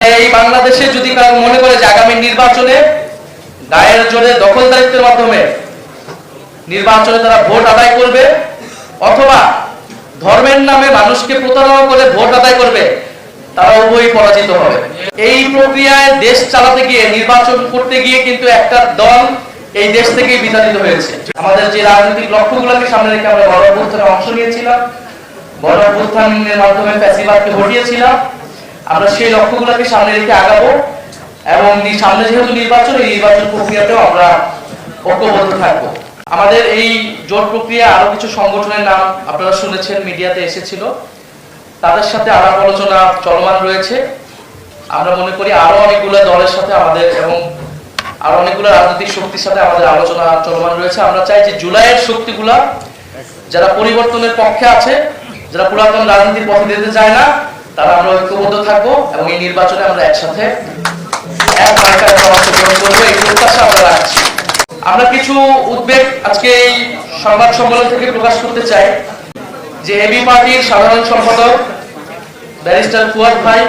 এই বাংলাদেশে যদি কারও মনে করে যে আগামী নির্বাচনে গায়ের জোরে দখলদারিত্বের মাধ্যমে নির্বাচনে তারা ভোট আদায় করবে, অথবা ধর্মের নামে মানুষকে প্রতারণা করে ভোট আদায় করবে, তারা উভয়ই পরাজিত হবে। এই প্রক্রিয়ায় দেশ চালাতে গিয়ে, নির্বাচন করতে গিয়ে কিন্তু একটা দল এই দেশ থেকেই বিতাড়িত হয়েছে। আমাদের যে রাজনৈতিক লক্ষ্যগুলোকে সামনে রেখে আমরা বড় অভ্যুত্থানে অংশ নিয়েছিলাম, বড় অভ্যুত্থানের মাধ্যমে ফ্যাসিবাদকে হটিয়েছিলাম। আমরা সেই লক্ষ্যগুলোকে সামনে রেখে আগাবো এবং সামনে যেহেতু নির্বাচন, এই নির্বাচন প্রক্রিয়াতেও আমরা ঐক্যবদ্ধ থাকব। আমাদের এই জোট প্রক্রিয়া আরও কিছু সংগঠনের নাম আপনারা শুনেছেন, মিডিয়াতে এসেছিল। তাদের সাথে আলাপ আলোচনা চলমান রয়েছে। আমরা মনে করি আরও অনেকগুলো দলের সাথে আমাদের এবং আরও অনেকগুলো রাজনৈতিক শক্তির সাথে আমাদের আলোচনা চলমান রয়েছে। আমরা চাই যে জুলাইয়ের শক্তিগুলা যারা পরিবর্তনের পক্ষে আছে, যারা পুরাতন রাজনীতির পথে যেতে চায় না তারা আমরা ঐক্যবদ্ধ থাকব এবং এই নির্বাচনে আমরা একসাথে এক আমরা অংশগ্রহণ করব। এই প্রত্যাশা আমরা রাখছি। আমরা কিছু উদ্বেগ আজকে এই সংবাদ সম্মেলন থেকে প্রকাশ করতে চাই। যে এবি পার্টির সাধারণ সম্পাদক ব্যারিস্টার ফুয়াদ ভাই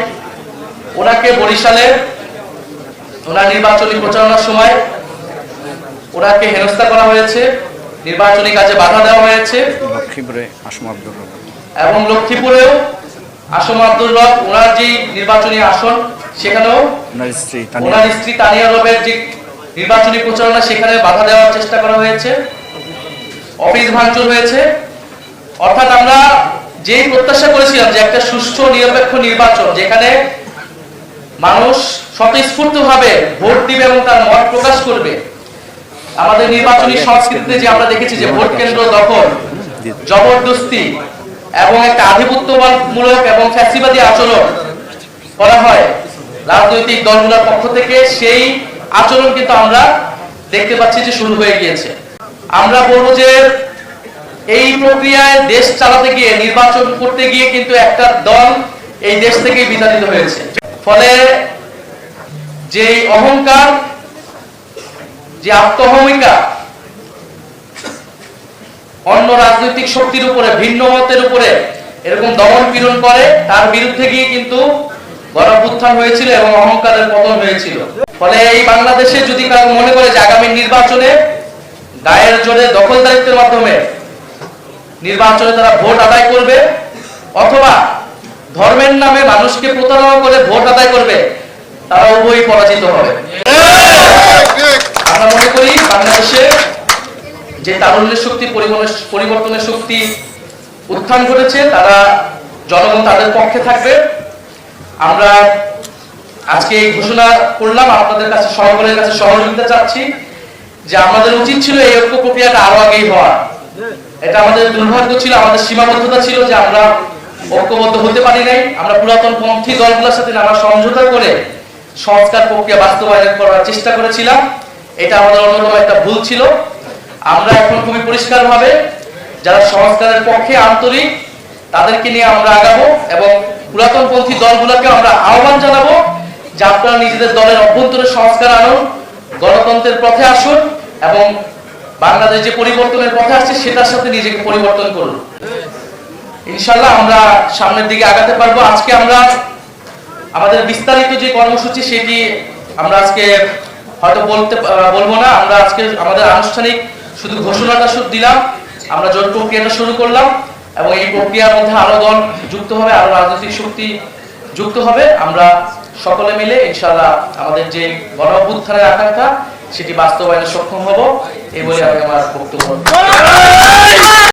ওনাকে বরিশালে ওনার নির্বাচনী প্রচারণার সময় ওনাকে হেনস্থা করা হয়েছে নির্বাচনী কাজে বাধা দেওয়া হয়েছে লক্ষ্মীপুরে এবং লক্ষ্মীপুরেও আসম আব্দুল রব ওনার যে নির্বাচনী আসন সেখানেও ওনার স্ত্রী তানিয়া। রবের যে নির্বাচনী প্রচারণা সেখানে বাধা দেওয়ার চেষ্টা করা হয়েছে। অফিস ভাঙচুর হয়েছে। অর্থাৎ আমরা যেই প্রত্যাশা করেছিলাম যে একটা সুষ্ঠু নিরপেক্ষ নির্বাচন যেখানে মানুষ স্বতঃস্ফূর্তভাবে ভোট দিবে এবং তার মত প্রকাশ করবে আমাদের নির্বাচনী সংস্কৃতিতে যে আমরা দেখেছি যে ভোট কেন্দ্র দখল জবরদস্তি এবং একটা আধিপত্যমূলক এবং ফ্যাসিবাদী আচরণ করা হয়। রাজনৈতিক দলগুলোর পক্ষ থেকে সেই আচরণ কিন্তু আমরা দেখতে পাচ্ছি যে শুরু হয়ে গিয়েছে। আমরা বলব যে এই প্রক্রিয়ায় দেশ চালাতে গিয়ে, নির্বাচন করতে গিয়ে কিন্তু একটা দল এই দেশ থেকে বিতাড়িত হয়েছে। ফলে যে অহংকার, যে আত্মহমিকা অন্য রাজনৈতিক শক্তির উপরে, ভিন্ন মতের উপরে এরকম দমন পীড়ন করে, তার বিরুদ্ধে গিয়ে কিন্তু গণপুত্থান হয়েছিল এবং অহংকারের পতন হয়েছিল। ফলে এই বাংলাদেশে যদি কারও মনে করে যে আগামী নির্বাচনে গায়ের জোরে দখলদারিত্বের মাধ্যমে নির্বাচনে তারা ভোট আদায় করবে, অথবা ধর্মের নামে মানুষকে প্রতারণা করে ভোট আদায় করবে, তারা উভয়ই পরাজিত হবে। আমরা মনে করি বাংলাদেশে যে তারুণ্যের শক্তি পরিবর্তনের শক্তি উত্থান ঘটেছে, তারা জনগণ তাদের পক্ষে থাকবে। আমরা আজকে এই ঘোষণা করলাম আপনাদের কাছে সকলের কাছে সহযোগিতা চাচ্ছি যে আমাদের উচিত ছিল এই ঐক্য প্রক্রিয়াটা আরও আগেই হওয়া। এটা আমাদের দুর্ভাগ্য ছিল, আমাদের সীমাবদ্ধতা ছিল যে আমরা ঐক্যবদ্ধ হতে পারি নাই। আমরা পুরাতন পন্থী দলগুলোর সাথে নানা সমঝোতা করে সংস্কার প্রক্রিয়া বাস্তবায়ন করার চেষ্টা করেছিলাম। এটা আমাদের অন্যতম একটা ভুল ছিল। আমরা এখন খুবই পরিষ্কার ভাবে যারা সংস্কারের পক্ষে আন্তরিক, তাদেরকে নিয়ে আমরা আগাবো এবং পুরাতন পন্থী দলগুলোকে আমরা আহ্বান জানাব যে আপনারা নিজেদের দলের অভ্যন্তরে সংস্কার আনুন, গণতন্ত্রের পথে আসুন এবং বাংলাদেশ যে পরিবর্তনের পথে আসছে সেটার সাথে নিজেকে পরিবর্তন করুন। ইনশাল্লাহ আমরা সামনের দিকে আগাতে পারব। আজকে আমরা আমাদের বিস্তারিত যে কর্মসূচি সেটি আমরা আজকে হয়তো বলতে বলব না। আমরা আজকে আমাদের আনুষ্ঠানিক শুধু ঘোষণাটা শুধু দিলাম, আমরা জোট প্রক্রিয়াটা শুরু করলাম এবং এই প্রক্রিয়ার মধ্যে আরও দল যুক্ত হবে, আরও রাজনৈতিক শক্তি যুক্ত হবে। আমরা সকলে মিলে ইনশাল্লাহ আমাদের যে গণ আকাঙ্ক্ষা, সেটি বাস্তবায়নে সক্ষম হব, এই বলে আমি আমার বক্তব্য।